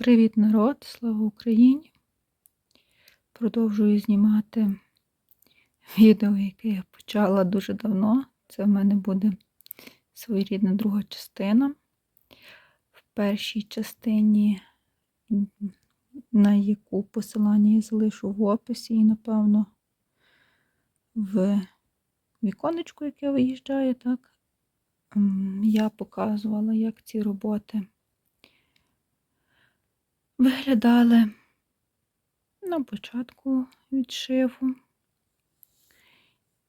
Привіт, народ! Слава Україні! Продовжую знімати відео, яке я почала дуже давно. Це в мене буде своєрідна друга частина. В першій частині, на яку посилання я залишу в описі, і, напевно, в віконечку, яке виїжджає, так, я показувала, як ці роботи виглядали на початку відшиву.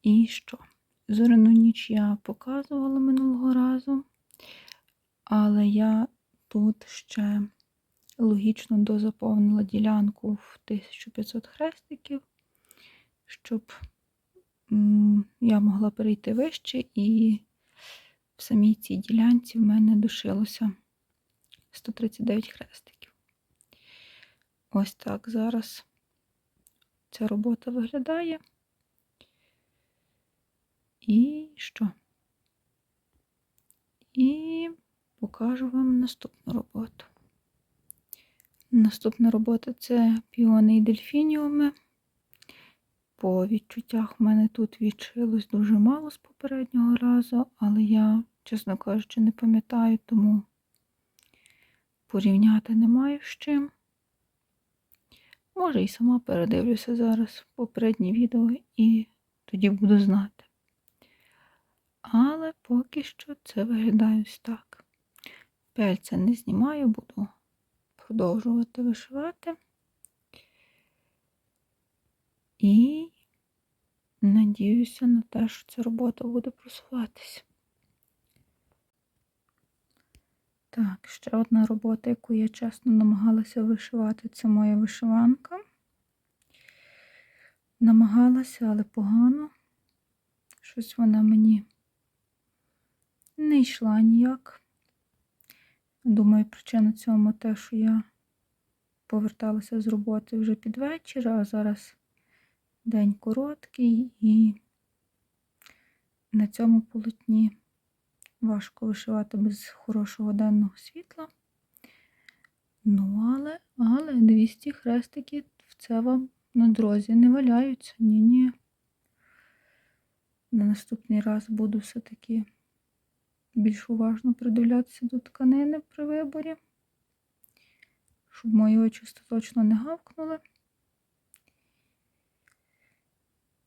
І що? Зоряну ніч я показувала минулого разу, але я тут ще логічно дозаповнила ділянку в 1500 хрестиків, щоб я могла перейти вище, і в самій цій ділянці в мене душилося 139 хрестиків. Ось так зараз ця робота виглядає. І що? І покажу вам наступну роботу. Наступна робота це піони і дельфініуми. По відчуттях в мене тут відшилось дуже мало з попереднього разу, але я, чесно кажучи, не пам'ятаю, тому порівняти не маю з чим. Може і сама передивлюся зараз попереднє відео і тоді буду знати. Але поки що це виглядає ось так. Пельця не знімаю, буду продовжувати вишивати. І надіюся на те, що ця робота буде просуватися. Так, ще одна робота, яку я чесно намагалася вишивати, це моя вишиванка. Намагалася, але погано. Щось вона мені не йшла ніяк. Думаю, причина цьому те, що я поверталася з роботи вже під вечір, а зараз день короткий і на цьому полотні Важко вишивати без хорошого денного світла. Ну, але, але 200 хрестиків в це вам на дорозі не валяються. Ні-ні. На наступний раз буду все-таки більш уважно придивлятися до тканини при виборі, щоб мої очі остаточно не гавкнули.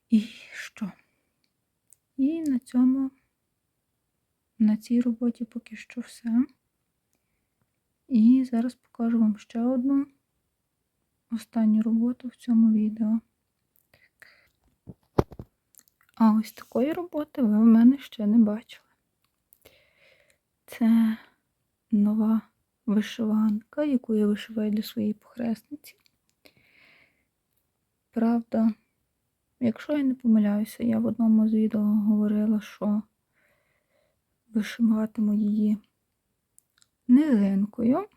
І що? І на цьому. На цій роботі поки що все. І зараз покажу вам ще одну останню роботу в цьому відео. А ось такої роботи ви в мене ще не бачили. Це нова вишиванка, яку я вишиваю для своєї похресниці. Правда, якщо я не помиляюся, я в одному з відео говорила, що вишиватиму її низинкою,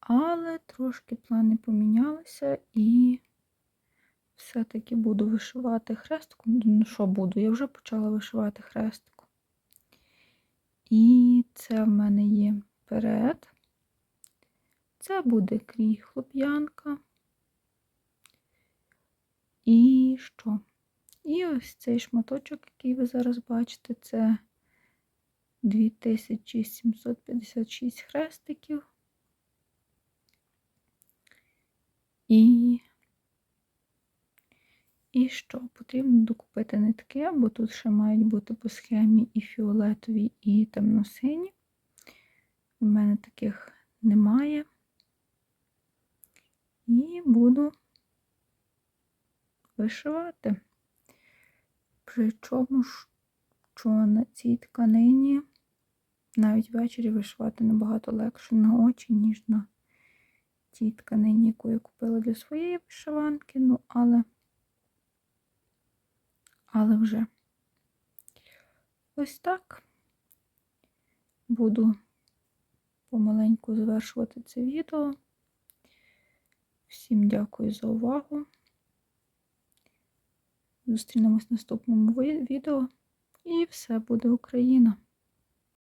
але трошки плани помінялися і все-таки буду вишивати хрестиком. Ну, що буду? Я вже почала вишивати хрестиком. І це в мене є перед. Це буде крій хлоп'янка. І що? І ось цей шматочок, який ви зараз бачите, це 2756 хрестиків. І і що? Потрібно докупити нитки, бо тут ще мають бути по схемі і фіолетові, і темно-сині. У мене таких немає. І буду вишивати. Причому, що на цій тканині навіть ввечері вишивати набагато легше на очі, ніж на тій тканині, яку я купила для своєї вишиванки. Ну, але, але вже ось так буду помаленьку завершувати це відео. Всім дякую за увагу. Зустрінемось в наступному відео. І все буде Україна!